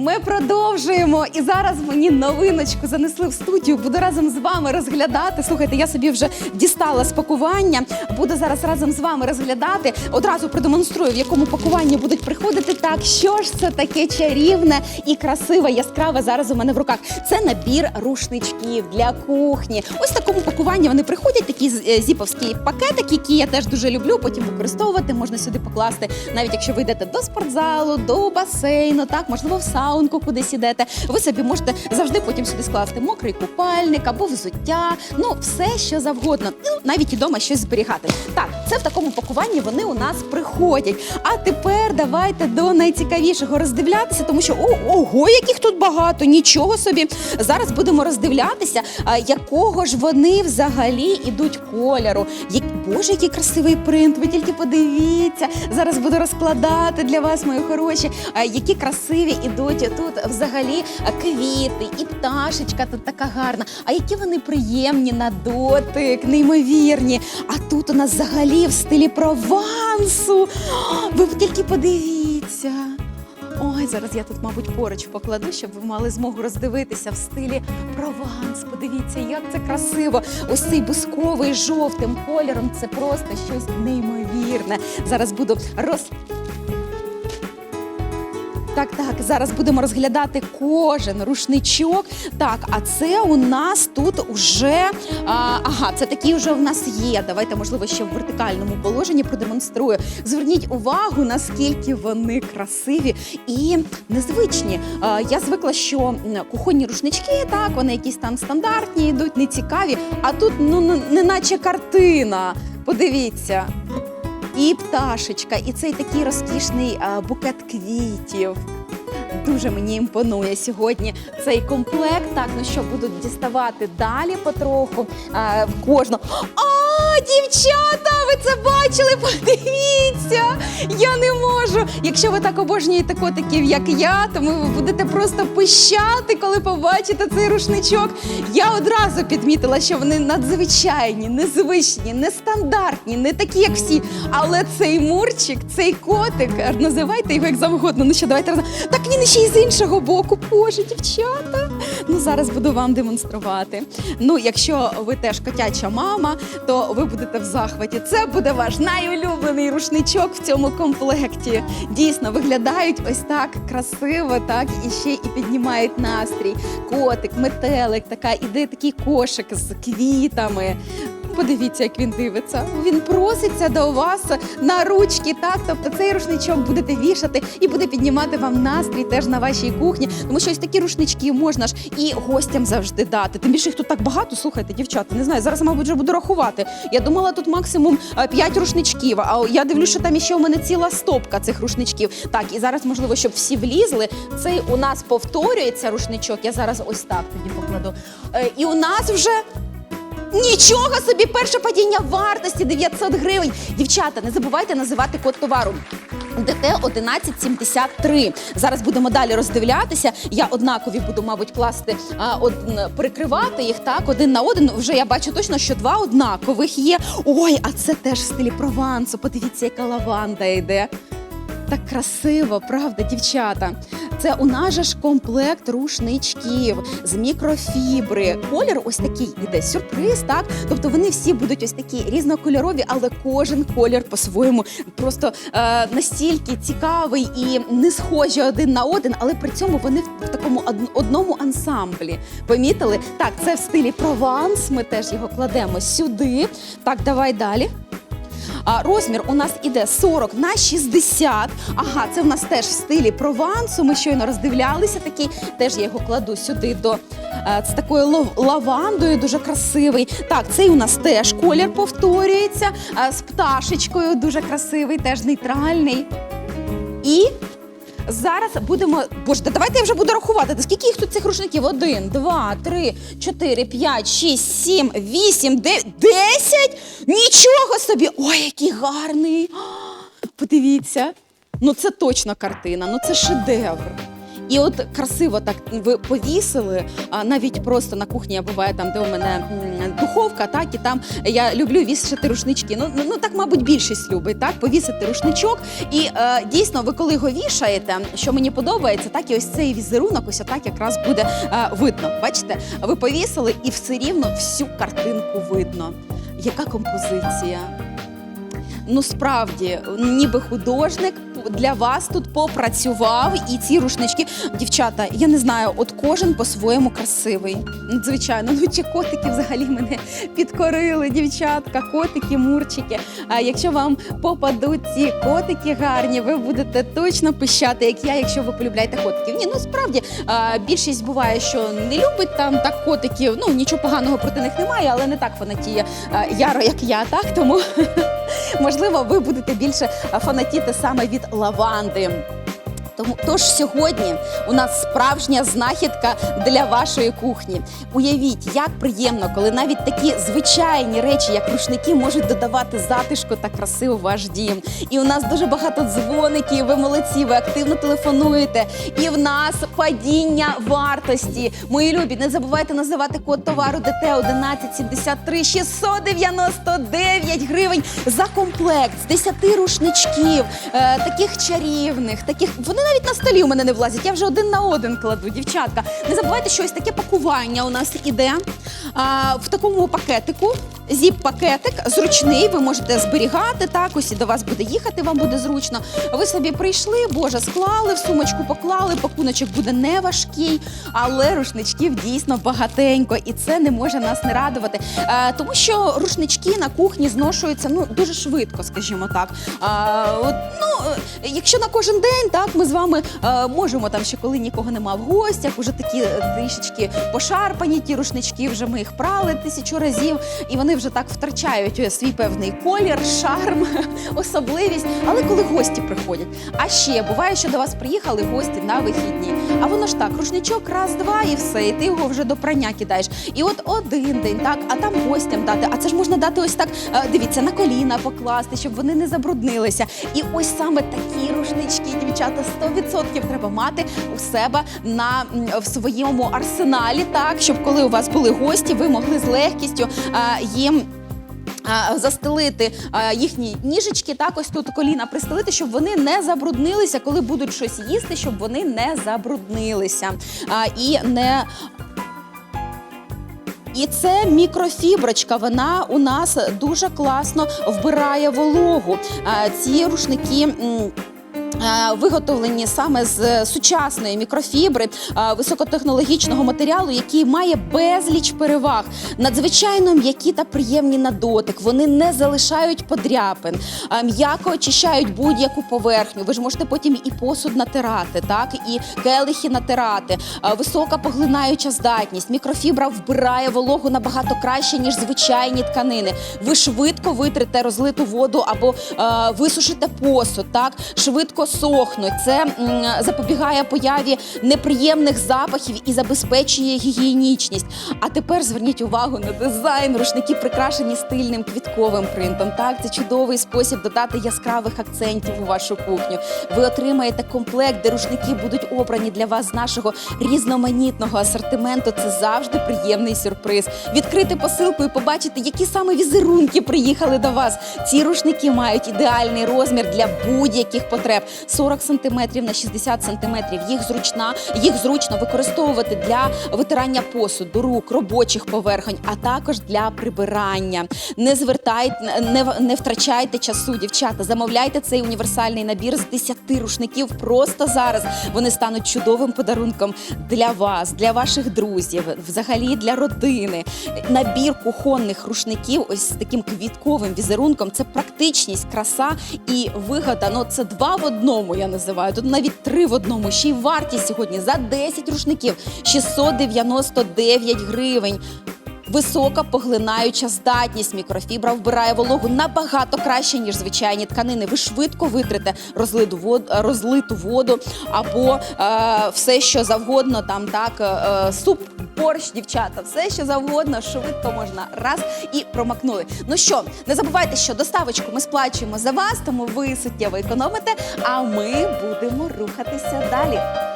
Ми продовжуємо. І зараз мені новиночку занесли в студію. Буду разом з вами розглядати. Слухайте, я собі вже дістала з пакування. Буду зараз разом з вами розглядати. Одразу продемонструю, в якому пакуванні будуть приходити. Так, що ж це таке чарівне і красиве, яскраве зараз у мене в руках. Це набір рушничків для кухні. Ось в такому пакуванні вони приходять. Такі е, зіповські пакетики, які я теж дуже люблю. Потім використовувати можна сюди покласти, навіть якщо ви йдете до спортзалу, до басейну, так можливо в саунку кудись ідете. Ви собі можете завжди потім сюди скласти мокрий купальник або взуття. Ну все, що завгодно. Ну навіть і вдома щось зберігати. Так, це в такому пакуванні вони у нас приходять. А тепер давайте до найцікавішого роздивлятися, тому що о, ого, яких тут багато, нічого собі. Зараз будемо роздивлятися, якого ж вони взагалі ідуть кольору. Як, Боже, який красивий принт! Ви тільки подивіться. Зараз буду розкладати для вас, мої хороші, які красиві ідуть тут взагалі квіти і пташечка тут така гарна. А які вони приємні на дотик, неймовірні. А тут у нас взагалі в стилі Провансу. Ви тільки подивіться. Ой, зараз я тут, мабуть, поруч покладу, щоб ви мали змогу роздивитися в стилі Прованс. Подивіться, як це красиво. Ось цей бусковий жовтим кольором. Це просто щось неймовірне. Зараз буду роз. Так, так, зараз будемо розглядати кожен рушничок. Так, а це у нас тут уже а, ага, це такі вже в нас є. Давайте, можливо, ще в вертикальному положенні продемонструю. Зверніть увагу, наскільки вони красиві і незвичні. А, я звикла, що кухонні рушнички, так, вони якісь там стандартні, йдуть, не цікаві. А тут ну не- неначе картина. Подивіться. І пташечка, і цей такий розкішний букет квітів. Дуже мені імпонує сьогодні цей комплект. Так, ну що будуть діставати далі потроху в кожну. Дівчата, ви це бачили? Подивіться! Я не можу. Якщо ви так обожнюєте котиків, як я, то ви будете просто пищати, коли побачите цей рушничок. Я одразу підмітила, що вони надзвичайні, незвичні, нестандартні, не такі, як всі. Але цей мурчик, цей котик, називайте його як завгодно. Ну що, давайте разом. Так він ще й з іншого боку. Боже, дівчата. Ну зараз буду вам демонструвати. Ну, якщо ви теж котяча мама, то ви будете в захваті. Це буде ваш найулюблений рушничок в цьому комплекті. Дійсно, виглядають ось так красиво, так і ще і піднімають настрій. Котик, метелик, така іде такий кошик з квітами. Подивіться, як він дивиться. Він проситься до вас на ручки, так. Тобто цей рушничок будете вішати і буде піднімати вам настрій теж на вашій кухні. Тому що ось такі рушнички можна ж і гостям завжди дати. Тим більше їх тут так багато. Слухайте, дівчата, не знаю. Зараз, мабуть, вже буду рахувати. Я думала, тут максимум 5 рушничків. А я дивлюсь, що там іще у мене ціла стопка цих рушничків. Так, і зараз, можливо, щоб всі влізли. Цей у нас повторюється рушничок. Я зараз ось так тоді покладу. Е, І у нас вже Нічого собі, перше падіння вартості 900 гривень. Дівчата, не забувайте називати код товару. ДТ 1173. Зараз будемо далі роздивлятися. Я однакові буду, мабуть, класти а, од, прикривати їх так один на один. Вже я бачу точно, що два однакових є. Ой, а це теж в стилі Провансу. Подивіться, яка лаванда йде. Так красиво, правда, дівчата. Це у нас же ж комплект рушничків з мікрофібри. Колір ось такий іде сюрприз, так? Тобто вони всі будуть ось такі різнокольорові, але кожен колір по-своєму просто е, настільки цікавий і не схожі один на один, але при цьому вони в такому одному ансамблі. Помітили? Так, це в стилі Прованс. Ми теж його кладемо сюди. Так, давай далі. А, розмір у нас іде 40 на 60. Ага, це в нас теж в стилі Провансу. Ми щойно роздивлялися такий. Теж я його кладу сюди до е, з такою лавандою, дуже красивий. Так, цей у нас теж колір повторюється е, з пташечкою, дуже красивий, теж нейтральний. І Зараз будемо. Боже, давайте я вже буду рахувати. Та скільки їх тут цих рушників? Один, два, три, чотири, п'ять, шість, сім, вісім, десять? Нічого собі! Ой, який гарний! Подивіться. Ну це точно картина, ну це шедевр. І от красиво так ви повісили, а навіть просто на кухні я буває там, де у мене духовка, так і там я люблю вішати рушнички. Ну, ну, ну так, мабуть, більшість любить, так, повісити рушничок. І е, дійсно, ви коли його вішаєте, що мені подобається, так і ось цей візерунок, ось так якраз буде е, видно. Бачите, ви повісили і все рівно всю картинку видно. Яка композиція? Ну справді, ніби художник для вас тут попрацював, і ці рушнички, дівчата, я не знаю, от кожен по-своєму красивий. Ну, Звичайно, ну ті котики взагалі мене підкорили, дівчатка, котики, мурчики. А якщо вам попадуть ці котики гарні, ви будете точно пищати, як я, якщо ви полюбляєте котиків. Ні, ну справді більшість буває, що не любить там так котиків. Ну нічого поганого проти них немає, але не так фанатіє яро, як я, так тому. Можливо, ви будете більше фанатіти саме від лаванди. Тому тож сьогодні у нас справжня знахідка для вашої кухні. Уявіть, як приємно, коли навіть такі звичайні речі, як рушники, можуть додавати затишку та краси у ваш дім. І у нас дуже багато дзвоників. Ви молодці, ви активно телефонуєте. І в нас падіння вартості. Мої любі, не забувайте називати код товару ДТ 1173 699 гривень за комплект з 10 рушничків, е, таких чарівних, таких вони навіть на столі у мене не влазять. Я вже один на один кладу, дівчатка. Не забувайте, що ось таке пакування у нас іде а, в такому пакетику. Зіп-пакетик зручний, ви можете зберігати так, ось і до вас буде їхати, вам буде зручно. Ви собі прийшли, боже, склали в сумочку, поклали, пакуночок буде не важкий, але рушничків дійсно багатенько, і це не може нас не радувати. Е, тому що рушнички на кухні зношуються ну дуже швидко, скажімо так. А, от, ну, е, якщо на кожен день, так ми з вами е, можемо там ще коли нікого нема в гостях, уже такі е, трішечки пошарпані ті рушнички, вже ми їх прали тисячу разів, і вони вже так втрачають е, свій певний колір, шарм, особливість. Але коли гості приходять, а ще буває, що до вас приїхали гості на вихідні. А воно ж так, рушничок раз-два і все, і ти його вже до прання кидаєш. І от один день, так, а там гостям дати. А це ж можна дати ось так, е, дивіться, на коліна покласти, щоб вони не забруднилися. І ось саме такі рушнички, дівчата, 100% треба мати у себе на в своєму арсеналі, так щоб коли у вас були гості, ви могли з легкістю е, їм. Застелити їхні ніжечки, так ось тут коліна пристелити, щоб вони не забруднилися, коли будуть щось їсти, щоб вони не забруднилися і не і це мікрофіброчка. Вона у нас дуже класно вбирає вологу. Ці рушники. Е, Виготовлені саме з сучасної мікрофібри е, високотехнологічного матеріалу, який має безліч переваг, надзвичайно м'які та приємні на дотик. Вони не залишають подряпин, е, м'яко очищають будь-яку поверхню. Ви ж можете потім і посуд натирати, так і келихи натирати. Е, Висока поглинаюча здатність. Мікрофібра вбирає вологу набагато краще ніж звичайні тканини. Ви швидко витрите розлиту воду або е, висушите посуд. Так швидко сохнуть. Це запобігає появі неприємних запахів і забезпечує гігієнічність. А тепер зверніть увагу на дизайн. Рушники прикрашені стильним квітковим принтом. Так, це чудовий спосіб додати яскравих акцентів у вашу кухню. Ви отримаєте комплект, де рушники будуть обрані для вас з нашого різноманітного асортименту. Це завжди приємний сюрприз. Відкрити посилку і побачити, які саме візерунки приїхали до вас. Ці рушники мають ідеальний розмір для будь-яких потреб. 40 см на 60 см. Їх зручна, їх зручно використовувати для витирання посуду, рук, робочих поверхонь, а також для прибирання. Не звертайте, не, не втрачайте часу, дівчата. Замовляйте цей універсальний набір з 10 рушників просто зараз. Вони стануть чудовим подарунком для вас, для ваших друзів, взагалі для родини. Набір кухонних рушників, ось з таким квітковим візерунком. Це практичність, краса і вигода. Ну це два в одному. Я називаю. Тут навіть три в одному. Ще й вартість сьогодні за 10 рушників 699 гривень. Висока поглинаюча здатність мікрофібра вбирає вологу набагато краще, ніж звичайні тканини. Ви швидко витрите розлиту воду, або е, все, що завгодно, там так, е, суп, борщ, дівчата, все, що завгодно, швидко можна раз і промакнули. Ну що, не забувайте, що доставочку ми сплачуємо за вас, тому ви суттєво економите, а ми будемо рухатися далі.